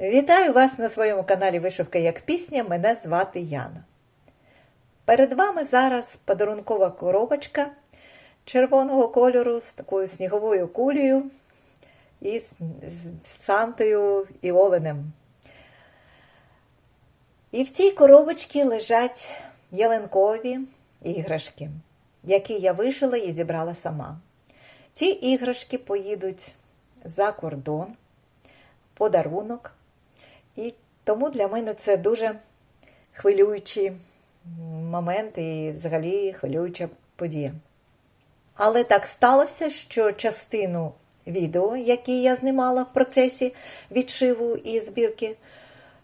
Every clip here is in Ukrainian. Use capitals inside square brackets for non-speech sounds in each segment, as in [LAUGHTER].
Вітаю вас на своєму каналі Вишивка як пісня. Мене звати Яна. Перед вами зараз подарункова коробочка червоного кольору з такою сніговою кулею і з, Сантою і Оленем. І в цій коробочці лежать ялинкові іграшки, які я вишила і зібрала сама. Ці іграшки поїдуть за кордон подарунок. І тому для мене це дуже хвилюючий момент і взагалі хвилююча подія. Але так сталося, що частину відео, які я знімала в процесі відшиву і збірки,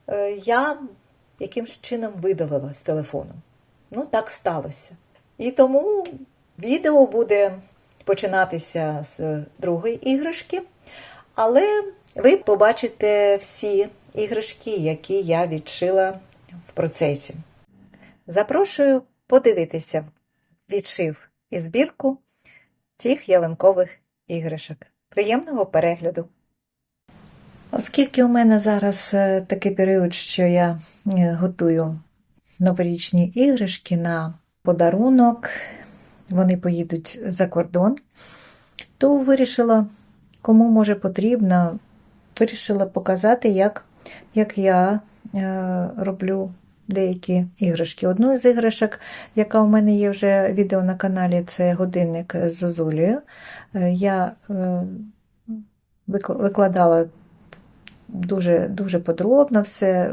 е, я якимсь чином видалила з телефону. Ну, так сталося. І тому відео буде починатися з другої іграшки, але ви побачите всі іграшки, які я відшила в процесі. Запрошую подивитися відшив і збірку цих ялинкових іграшок. Приємного перегляду! Оскільки у мене зараз е, такий період, що я е, готую новорічні іграшки на подарунок, вони поїдуть за кордон, то вирішила, кому може потрібно, вирішила показати, як, як я е, роблю деякі іграшки. Одну з іграшок, яка у мене є вже відео на каналі, це годинник з зозулею. Е, Я е, викладала дуже дуже подробно все.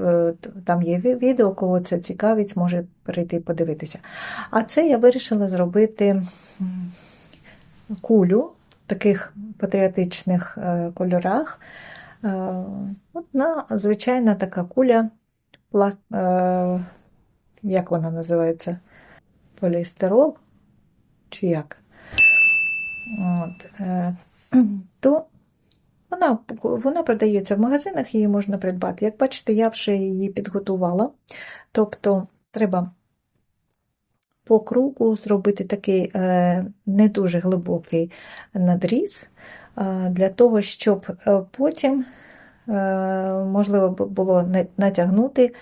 Там є відео, кого це цікавить, може перейти подивитися. А це я вирішила зробити кулю в таких патріотичних кольорах. Е, Одна звичайна така куля, як вона називається? Поліестерол? Чи як? От. [CLEARS THROAT] То вона вона продається в магазинах, її можна придбати. Як бачите, я вже її підготувала. Тобто, треба по кругу зробити такий е, не дуже глибокий надріз, е, для того, щоб потім можливо було натягнути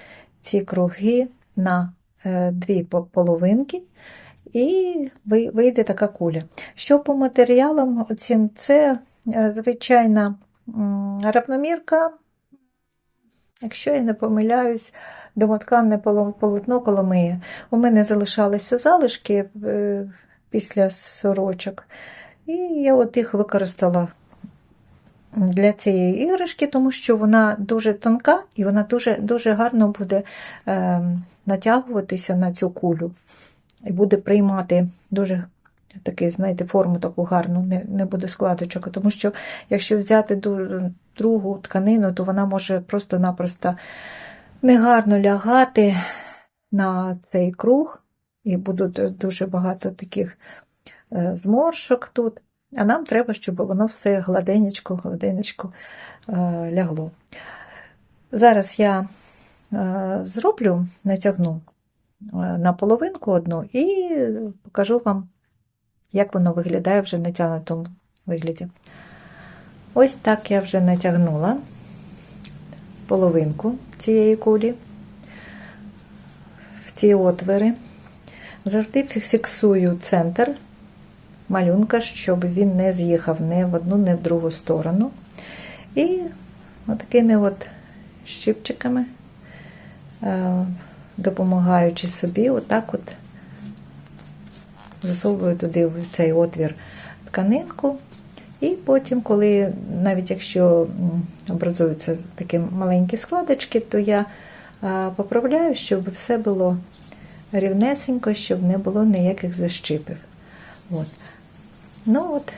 ці круги на дві половинки. І вийде така куля. Що по матеріалам, цим це звичайна равномірка, якщо я не помиляюсь, домотканне полотно коломиє. У мене залишалися залишки після сорочок, і я от їх використала для цієї іграшки, тому що вона дуже тонка і вона дуже, дуже гарно буде натягуватися на цю кулю. І буде приймати дуже такий, знаєте, форму таку гарну, не не буде складочок. Тому що, якщо взяти другу тканину, то вона може просто-напросто негарно лягати на цей круг, і будуть дуже багато таких зморшок тут. А нам треба, щоб воно все гладенечко, гладенечко лягло. Зараз я зроблю, натягну на половинку одну і покажу вам, як воно виглядає вже в натягнутому вигляді. Ось так я вже натягнула половинку цієї кулі в ці отвори. Завжди фіксую центр малюнка, щоб він не з'їхав ні в одну, ні в другу сторону. І отакими от щипчиками допомагаючи собі, отак от засовую туди в цей отвір тканинку. І потім, коли, навіть якщо образуються такі маленькі складочки, то я поправляю, щоб все було рівнесенько, щоб не було ніяких защипів. От. Ну от,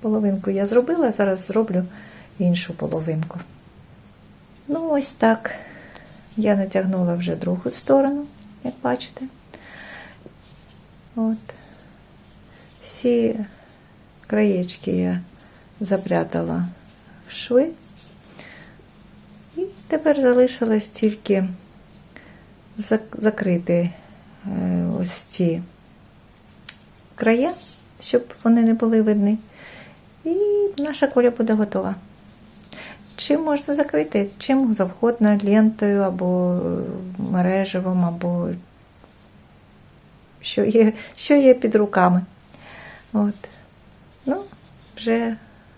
половинку я зробила, зараз зроблю іншу половинку. Ну, ось так. Я натягнула вже другу сторону, як бачите. От. Всі краєчки я запрятала в шви. І тепер залишилось тільки закрити е, ось ці края, щоб вони не були видні. І наша куля буде готова. чим можна закрити? Чим завгодно, лентою або е, мережевим, або що є, що є під руками. От. Ну, вже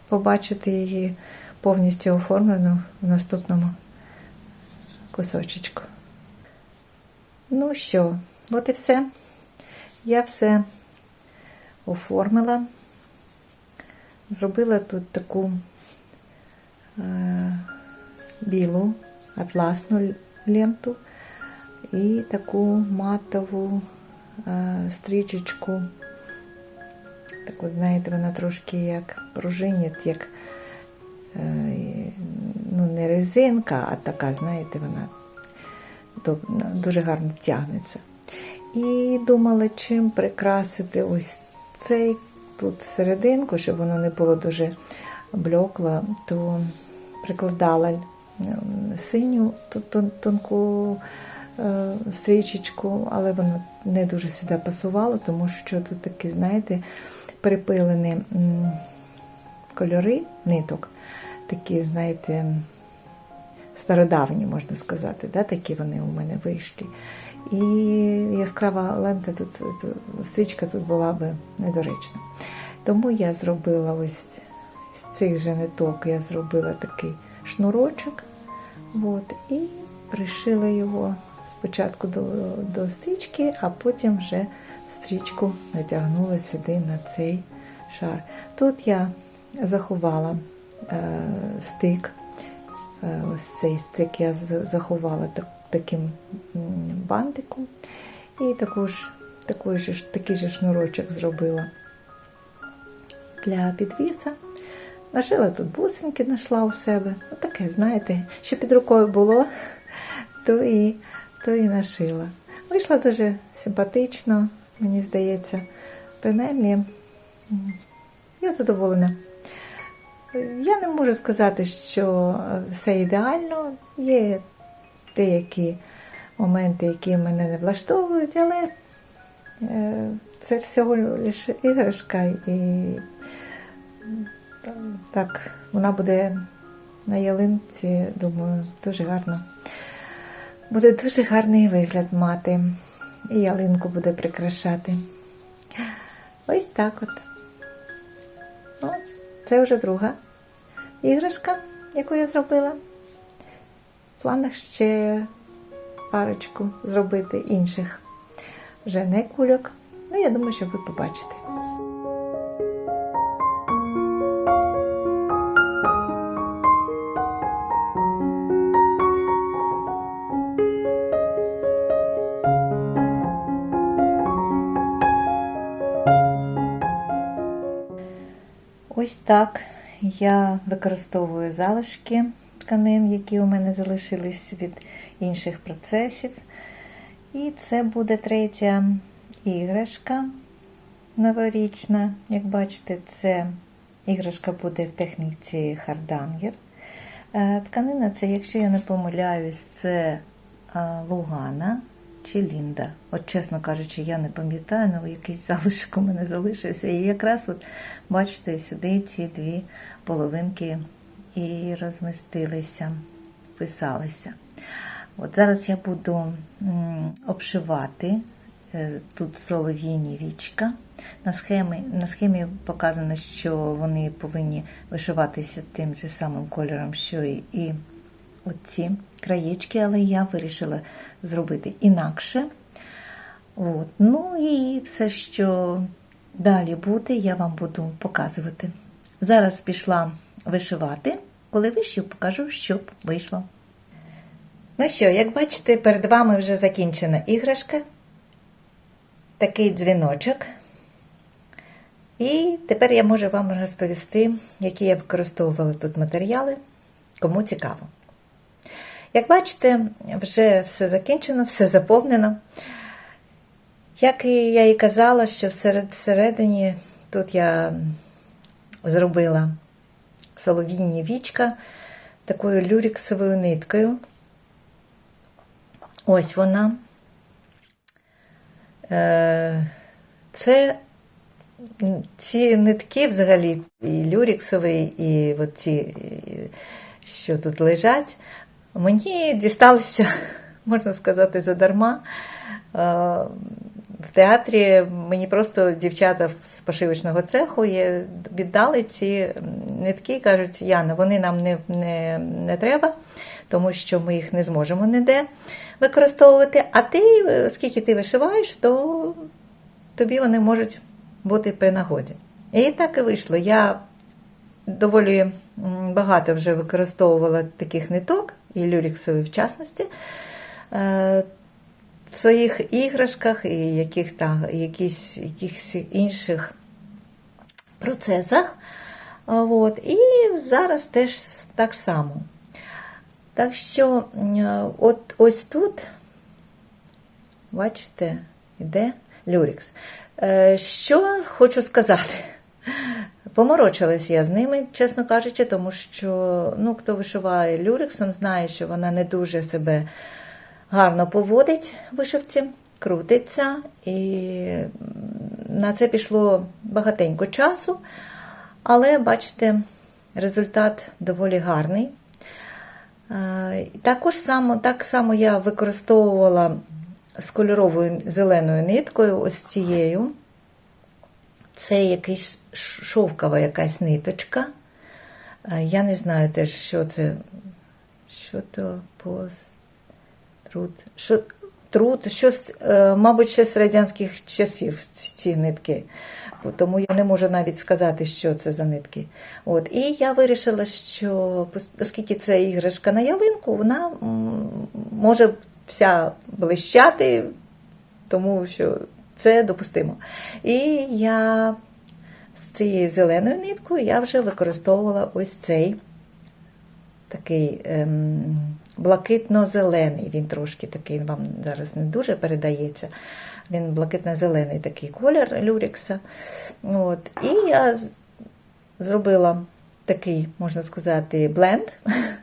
побачити її повністю оформлену в наступному кусочечку. Ну що, от і все. Я все оформила. Зробила тут таку е, білу атласну ленту і таку матову е, стрічечку. Таку, знаєте, вона трошки як пружинить, як е, ну, не резинка, а така, знаєте, вона дуже гарно тягнеться. І думала, чим прикрасити ось цей тут серединку, щоб воно не було дуже блекло, то прикладала синю тонку е, стрічечку, але воно не дуже сюди пасувало, тому що тут такі, знаєте, припилені кольори ниток, такі, знаєте, стародавні, можна сказати, да, такі вони у мене вийшли. І яскрава лента тут, стрічка тут була би недоречна. Тому я зробила ось з цих же ниток, я зробила такий шнурочок. От, і пришила його спочатку до, до стрічки, а потім вже стрічку натягнула сюди на цей шар. Тут я заховала е, стик. Е, Ось цей стик я заховала так, таким бантиком. І також, такий, же, такий же шнурочок зробила для підвіса. Нашила тут бусинки, знайшла у себе. Отаке, знаєте, що під рукою було, [LAUGHS] то і, то і нашила. Вийшло дуже симпатично, мені здається. Принаймні, я задоволена. Я не можу сказати, що все ідеально. Є деякі моменти, які мене не влаштовують, але е, це всього лише іграшка і так, вона буде на ялинці, думаю, дуже гарно. Буде дуже гарний вигляд мати. І ялинку буде прикрашати. Ось так от. Ну, це вже друга іграшка, яку я зробила. В планах ще парочку зробити інших. Вже не кульок. Ну, я думаю, що ви побачите. Ось так я використовую залишки тканин, які у мене залишились від інших процесів. І це буде третя іграшка новорічна. Як бачите, це іграшка буде в техніці хардангер. Е, Тканина це, якщо я не помиляюсь, це а, Лугана чи Лінда. От, чесно кажучи, я не пам'ятаю, але якийсь залишок у мене залишився. І якраз, от, бачите, сюди ці дві половинки і розмістилися, вписалися. От зараз я буду обшивати е, тут солов'їні вічка. На схемі, на схемі показано, що вони повинні вишиватися тим же самим кольором, що і оці краєчки, але я вирішила зробити інакше. От. Ну і все, що далі буде, я вам буду показувати. Зараз пішла вишивати. Коли вишью, покажу, що вийшло. Ну що, як бачите, перед вами вже закінчена іграшка. Такий дзвіночок. І тепер я можу вам розповісти, які я використовувала тут матеріали, кому цікаво. Як бачите, вже все закінчено, все заповнено. Як і я і казала, що всередині тут я зробила солов'їні вічка такою люріксовою ниткою. Ось вона. Е, Це ці нитки взагалі, і люріксовий, і ці що тут лежать, мені дісталося, [LAUGHS] можна сказати, задарма. В театрі мені просто дівчата з пошивочного цеху є- віддали ці нитки, кажуть, Яна, вони нам не, не, не треба, тому що ми їх не зможемо ніде використовувати. А ти, оскільки ти вишиваєш, то тобі вони можуть бути при нагоді. І так і вийшло. Я доволі багато вже використовувала таких ниток, і люріксові в частності, е, в своїх іграшках і яких там, якісь, якихось інших процесах. От. І зараз теж так само. Так що, от ось тут, бачите, йде люрікс. Е, Що хочу сказати? Поморочилась я з ними, чесно кажучи, тому що ну, хто вишиває люрексом, знає, що вона не дуже себе гарно поводить вишивці, крутиться. І на це пішло багатенько часу. Але, бачите, результат доволі гарний. Е, Також само, так само я використовувала з кольоровою зеленою ниткою, ось цією. Це якийсь шовкова якась ниточка. Е, Я не знаю теж, що це. Що то пост... труд. Що... Труд, щось, е, мабуть, ще з радянських часів ці нитки. Тому я не можу навіть сказати, що це за нитки. От. І я вирішила, що оскільки це іграшка на ялинку, вона може вся блищати, тому що це допустимо. І я з цією зеленою ниткою я вже використовувала ось цей такий ем, блакитно-зелений. Він трошки такий вам зараз не дуже передається. Він блакитно-зелений такий колір люрікса. От. І я зробила такий, можна сказати, бленд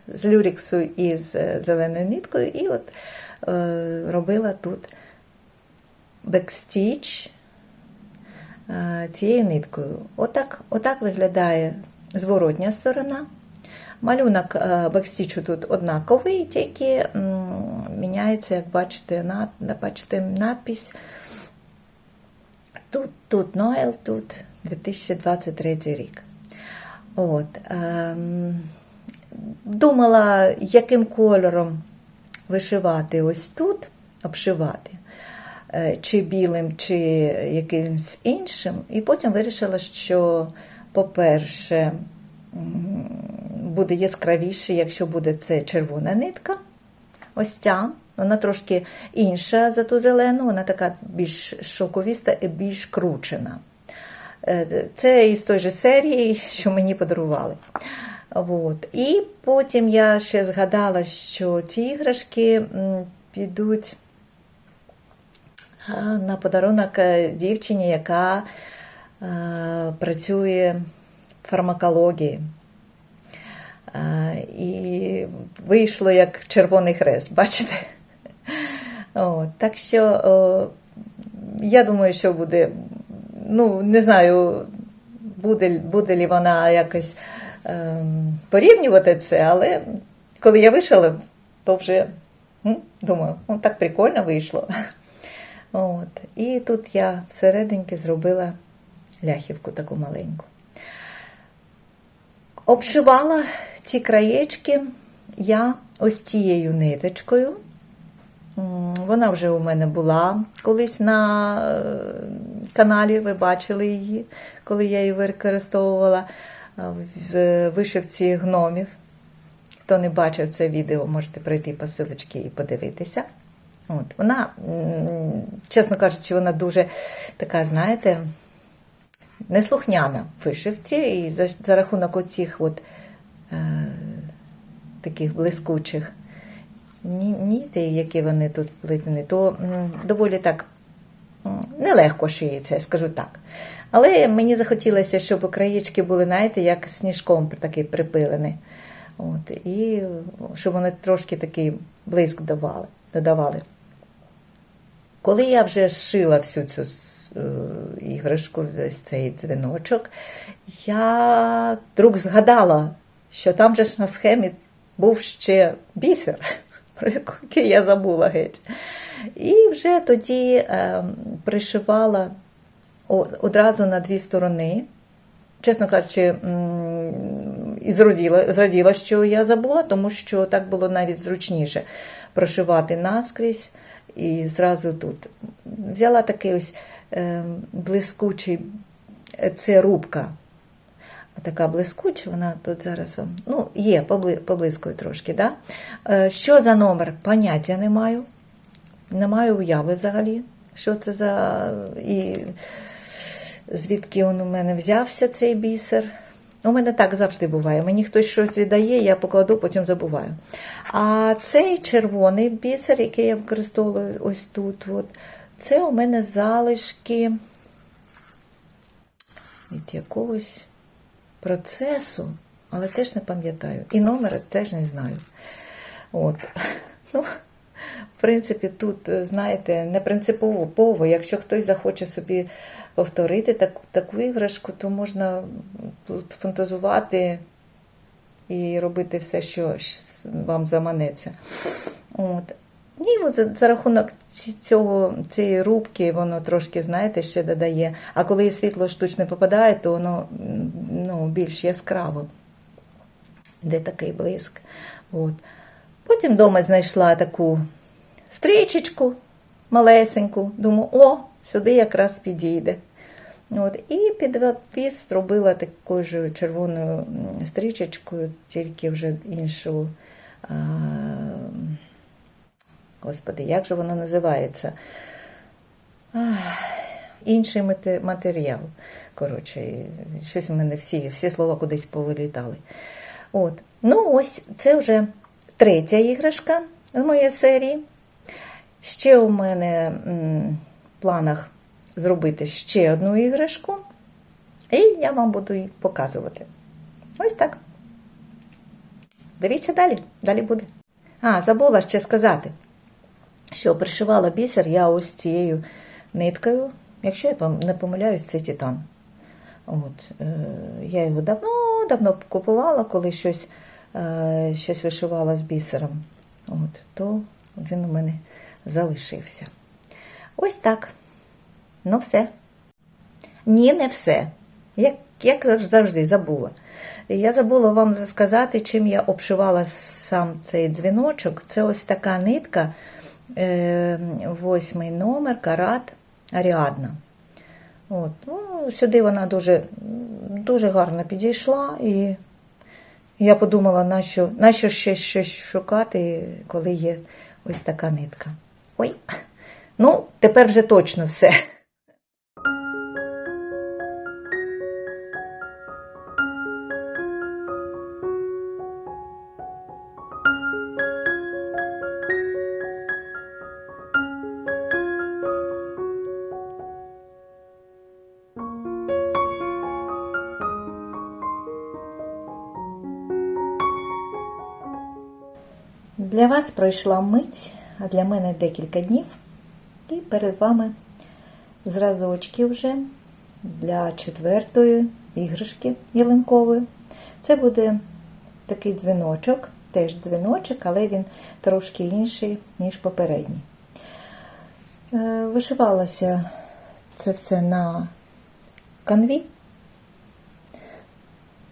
з люріксу і з е, зеленою ниткою, і от е, робила тут бекстіч е, цією ниткою. Отак, отак виглядає зворотня сторона. Малюнок е, бекстічу тут однаковий, тільки міняється, як бачите, над, бачите надпись. Тут, тут Ноел, тут 2023 рік. От, ем, думала, яким кольором вишивати ось тут, обшивати, е, чи білим, чи якимсь іншим. І потім вирішила, що, по-перше, буде яскравіше, якщо буде це червона нитка. Ось ця. Вона трошки інша за ту зелену, вона така більш шовковіста і більш кручена. Е, Це із той же серії, що мені подарували. От. І потім я ще згадала, що ці іграшки підуть на подарунок е, дівчині, яка е, працює фармакології. Е, І вийшло як Червоний Хрест, бачите? От, так що о, я думаю, що буде, ну, не знаю, буде, буде ли вона якось ем, порівнювати це, але коли я вийшла, то вже м, думаю, ну так прикольно вийшло. От. І тут я всерединки зробила ляхівку таку маленьку. Обшивала ці краєчки я ось цією ниточкою. Вона вже у мене була колись на е, каналі, ви бачили її, коли я її використовувала е, в вишивці гномів. Хто не бачив це відео, можете пройти по силочці і подивитися. От, вона, чесно кажучи, вона дуже така, знаєте, неслухняна вишивці, і за, за рахунок оцих от, е, таких блискучих ні- ніти, які вони тут вплетені, то м, доволі так нелегко шиється, я скажу так. Але мені захотілося, щоб краєчки були, знаєте, як сніжком такі припилені. От, і щоб вони трошки такий блиск давали, додавали. Коли я вже зшила всю цю іграшку, весь цей дзвіночок, я вдруг згадала, що там же ж на схемі був ще бісер, [LAUGHS] про який я забула геть. І вже тоді е, пришивала одразу на дві сторони. Чесно кажучи, і зраділа, зраділа, що я забула, тому що так було навіть зручніше прошивати наскрізь і зразу тут. Взяла такий ось е, блискучий, е, це рубка. Така блискуча, вона тут зараз вам. Ну, є, побли, поблискує трошки. Да? Е, Що за номер? Поняття не маю. Не маю уяви взагалі, що це за. І звідки він у мене взявся цей бісер. У мене так завжди буває. Мені хтось щось віддає, я покладу, потім забуваю. А цей червоний бісер, який я використовую ось тут, от, це у мене залишки від якогось процесу, але теж не пам'ятаю. І номера теж не знаю. От. [LAUGHS] Ну, в принципі, тут, е, знаєте, не принципово пово. Якщо хтось захоче собі повторити таку, таку іграшку, то можна тут фантазувати і робити все, що вам заманеться. От. Ні, за, за рахунок цього, цієї рубки воно трошки, знаєте, ще додає. А коли світло штучне попадає, то воно ну, більш яскраво. Де такий блиск. От. Потім вдома знайшла таку стрічечку малесеньку. Думаю, о, сюди якраз підійде. От, і під віз зробила такою ж червоною стрічечкою, тільки вже іншу. Господи, як же воно називається? Інший матеріал. Коротше, щось у мене всі, всі слова кудись повилітали. От. Ну, ось це вже третя іграшка з моєї серії. Ще у мене в планах зробити ще одну іграшку, і я вам буду її показувати. Ось так. Дивіться далі, далі буде. А, забула ще сказати, що пришивала бісер я ось цією ниткою. Якщо я не помиляюсь, це титан. От, е, я його давно давно купувала, коли щось, е, щось вишивала з бісером. От, то він у мене залишився. Ось так. Ну, все. Ні, не все. Як, як завжди забула. Я забула вам сказати, чим я обшивала сам цей дзвіночок. Це ось така нитка, восьмий номер, карат Аріадна. От. Ну, сюди вона дуже, дуже гарно підійшла, і я подумала, нащо, нащо ще щось шукати, коли є ось така нитка. Ой, ну, тепер вже точно все. Вас пройшла мить, а для мене декілька днів. І перед вами зразочки вже для четвертої іграшки ялинкової. Це буде такий дзвіночок, теж дзвіночок, але він трошки інший, ніж попередній. Е, Вишивалося це все на канві.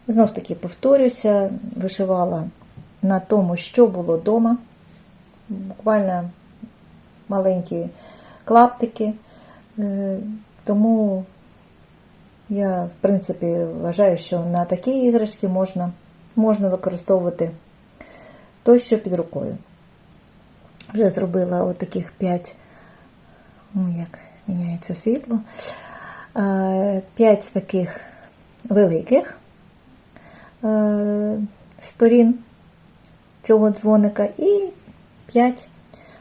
Знов таки повторюся, вишивала на тому, що було вдома. Буквально маленькі клаптики. Е, Тому я, в принципі, вважаю, що на такі іграшки можна, можна використовувати то, що під рукою. Вже зробила отаких 5, ну як міняється світло, 5 таких великих е, сторін цього дзвоника і 5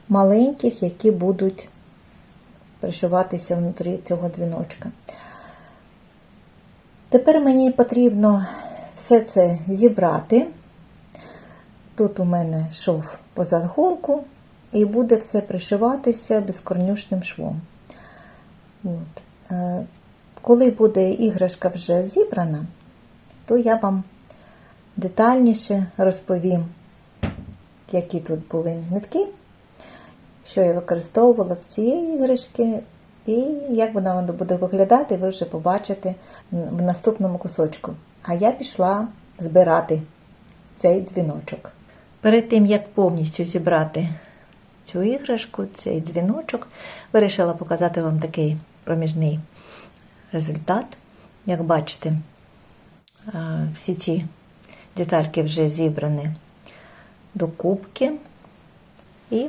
маленьких, які будуть пришиватися внутрі цього дзвіночка. Тепер мені потрібно все це зібрати. Тут у мене шов позад голку, і буде все пришиватися безкорнюшним швом. От. Е, Коли буде іграшка вже зібрана, то я вам детальніше розповім, які тут були нитки, що я використовувала в цієї іграшки, і як вона буде виглядати, ви вже побачите в наступному кусочку. А я пішла збирати цей дзвіночок. Перед тим, як повністю зібрати цю іграшку, цей дзвіночок, вирішила показати вам такий проміжний результат. Як бачите, всі ці детальки вже зібрані до кубки. І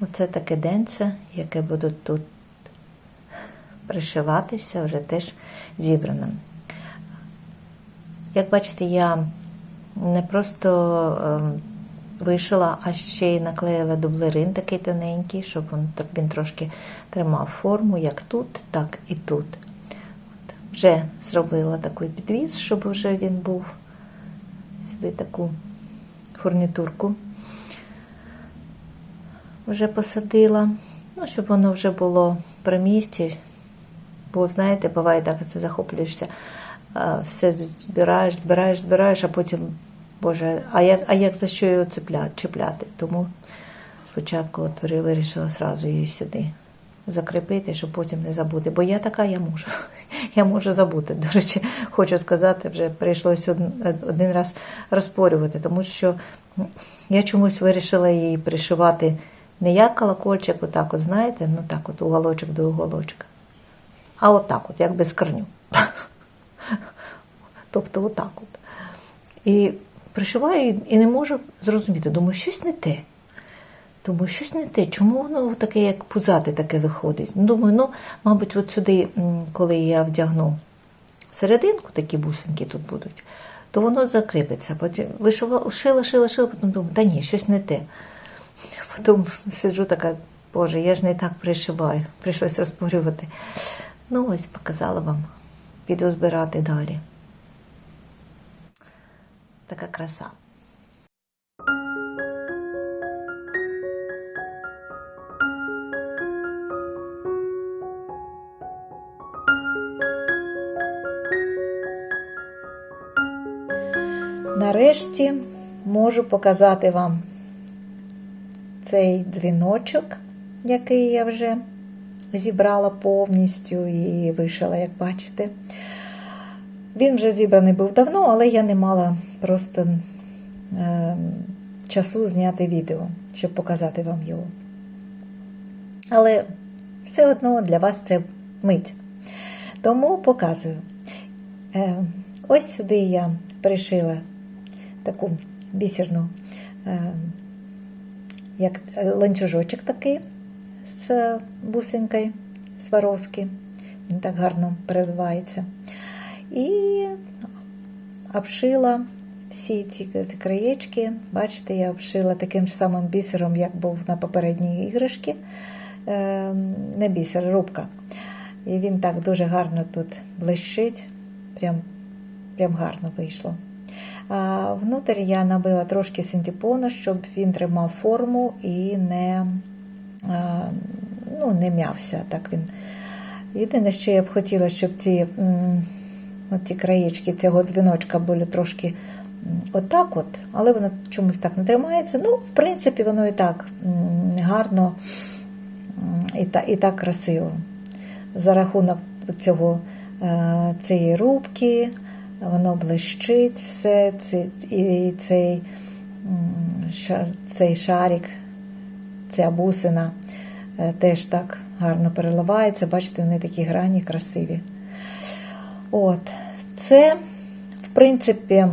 оце таке денце, яке буде тут пришиватися, вже теж зібрано. Як бачите, я не просто е, вишила, а ще й наклеїла дублерин такий тоненький, щоб він, він трошки тримав форму, як тут, так і тут. От. Вже зробила такий підвіз, щоб вже він був сюди таку фурнітурку. Вже посадила, ну, щоб воно вже було при місці. Бо, знаєте, буває так, це захоплюєшся, все збираєш, збираєш, збираєш, а потім, Боже, а як а як за що його цепляти, чіпляти? Тому спочатку от вирішила сразу її сюди закріпити, щоб потім не забути. Бо я така, я можу. [LAUGHS] Я можу забути. До речі, хочу сказати, вже прийшлося один раз розпорювати, тому що я чомусь вирішила її пришивати не як колокольчик, отак, от, знаєте, ну так, от уголочок до уголочка. А отак, от, як без корню. [LAUGHS] Тобто отак от. І пришиваю і не можу зрозуміти. Думаю, щось не те. Думаю, щось не те. Чому воно таке, як пузате таке виходить? Думаю, ну, мабуть, от сюди, коли я вдягну серединку, такі бусинки тут будуть, то воно закріпиться. Потім вишила, шила, шила, шила, потім думаю, та ні, щось не те. Потім сиджу така, Боже, я ж не так пришиваю. Прийшлося розпорювати. Ну, ось показала вам. Піду збирати далі. Така краса. Нарешті можу показати вам цей дзвіночок, який я вже зібрала повністю і вишила, як бачите. Він вже зібраний був давно, але я не мала просто е, часу зняти відео, щоб показати вам його. Але все одно для вас це мить. Тому показую. Е, ось сюди я пришила таку бісерну, е, як ланцюжочок такий з бусинкою Сваровський. Він так гарно переливається. І обшила всі ці краєчки. Бачите, я обшила таким ж самим бісером, як був на попередній іграшці. Не бісер, рубка. І він так дуже гарно тут блищить, прям, прям гарно вийшло. Внутрі я набила трошки синтепону, щоб він тримав форму і не ну, не м'явся. Так він. Єдине, що я б хотіла, щоб ці ті краєчки цього дзвіночка були трошки отак, от, але воно чомусь так не тримається. Ну, в принципі, воно і так гарно і так, і так красиво. За рахунок цього, е, цієї рубки, воно блищить все, і цей, цей шарик, ця бусина е, теж так гарно переливається. Бачите, вони такі грані, красиві. От, Це, в принципі,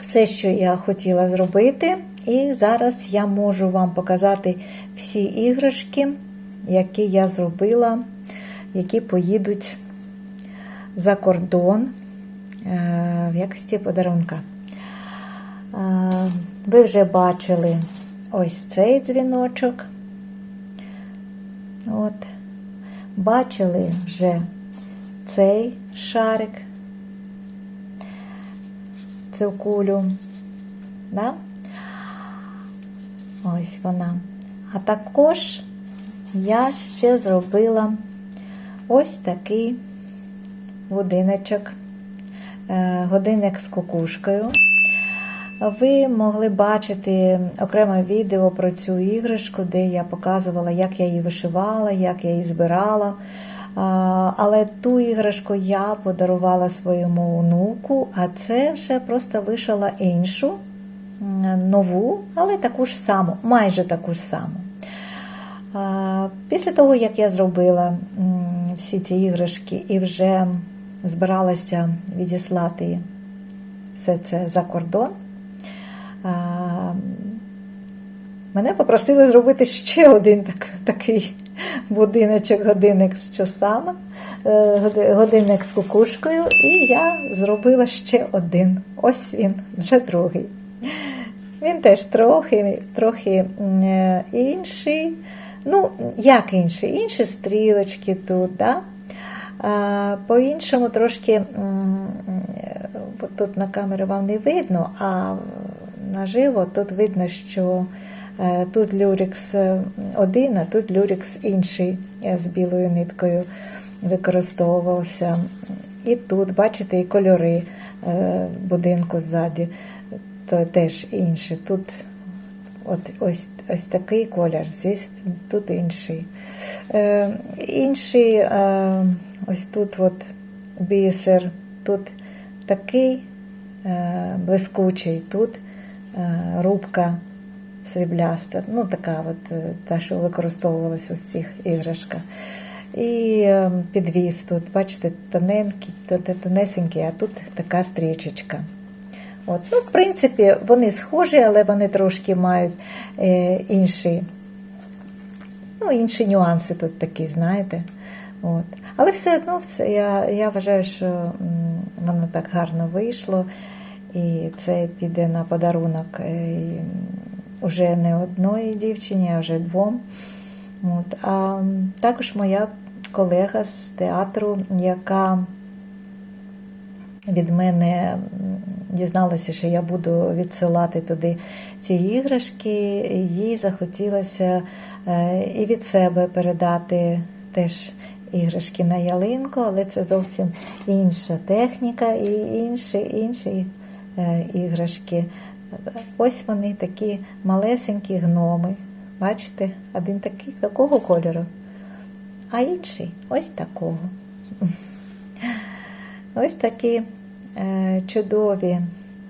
все, що я хотіла зробити. І зараз я можу вам показати всі іграшки, які я зробила, які поїдуть за кордон е, в якості подарунка. Е, ви вже бачили ось цей дзвіночок. От. Бачили вже цей шарик, цю кулю. Да? Ось вона. А також я ще зробила ось такий годиночок, е, годинник з кукушкою. ви могли бачити окреме відео про цю іграшку, де я показувала, як я її вишивала, як я її збирала. Але ту іграшку я подарувала своєму онуку, а це вже просто вишила іншу, нову, але таку ж саму, майже таку ж саму. Після того, як я зробила всі ці іграшки і вже збиралася відіслати все це за кордон, мене попросили зробити ще один так, такий будиночок, годинник з часами, е, годинник з кукушкою, і я зробила ще один. Ось він, вже другий. Він теж трохи, трохи е, інший. Ну, як інший? Інші стрілочки тут, да? По-іншому трошки е, тут на камері вам не видно, а наживо тут видно, що е, тут люрікс один, а тут люрікс інший е, з білою ниткою використовувався. І тут, бачите, і кольори е, будинку ззаді, то теж інші. Тут от ось, ось такий колір, здесь, тут інший. Е, інший, е, ось тут от бісер, тут такий е, блискучий, тут е, рубка срібляста, ну така от е, та, що використовувалась у цих іграшках. І підвіз тут, бачите, тоненький, то- то- тонесенький, а тут така стрічечка. От. Ну, в принципі, вони схожі, але вони трошки мають е, інші, ну, інші нюанси тут такі, знаєте. От. Але все одно все, я, я вважаю, що воно так гарно вийшло, і це піде на подарунок е, уже не одної дівчині, а вже двом. От. А також моя колега з театру, яка від мене дізналася, що я буду відсилати туди ці іграшки, їй захотілося е, і від себе передати теж іграшки на ялинку, але це зовсім інша техніка і інші, інші е, іграшки. Ось вони такі малесенькі гноми. Бачите, один такий такого кольору, а інший ось такого. [LAUGHS] Ось такі е, чудові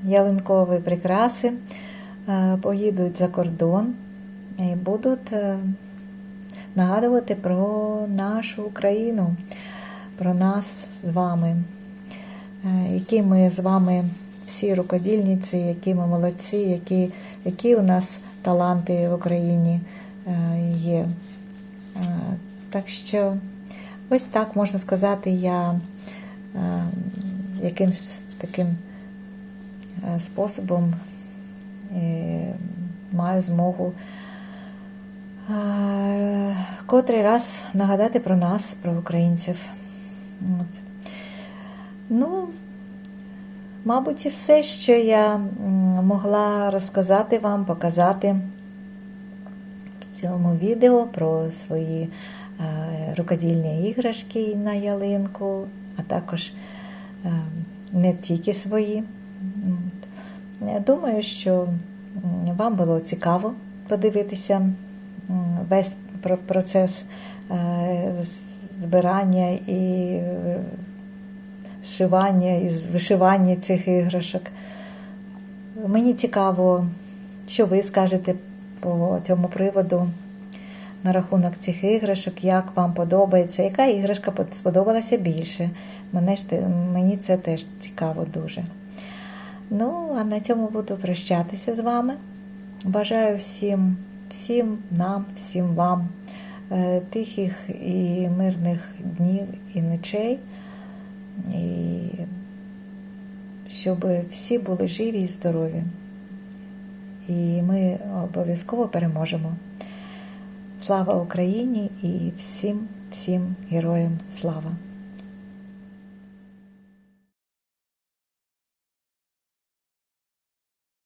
ялинкові прикраси е, поїдуть за кордон і будуть нагадувати про нашу Україну, про нас з вами, е, які ми з вами всі рукодільниці, які ми молодці, які, які у нас таланти в Україні е, є. Е, Так що ось так можна сказати, я якимсь таким способом маю змогу котрий раз нагадати про нас, про українців. Ну, мабуть, і все, що я могла розказати вам, показати в цьому відео про свої е, рукодільні іграшки на ялинку, а також е, не тільки свої. Думаю, що вам було цікаво подивитися весь процес е, збирання і е, зшивання і вишивання цих іграшок. Мені цікаво, що ви скажете по цьому приводу на рахунок цих іграшок, як вам подобається, яка іграшка сподобалася більше. Мені це теж цікаво дуже. Ну, а на цьому буду прощатися з вами. Бажаю всім, всім нам, всім вам е, тихих і мирних днів і ночей. І щоб всі були живі і здорові. І ми обов'язково переможемо. Слава Україні і всім, всім героям слава!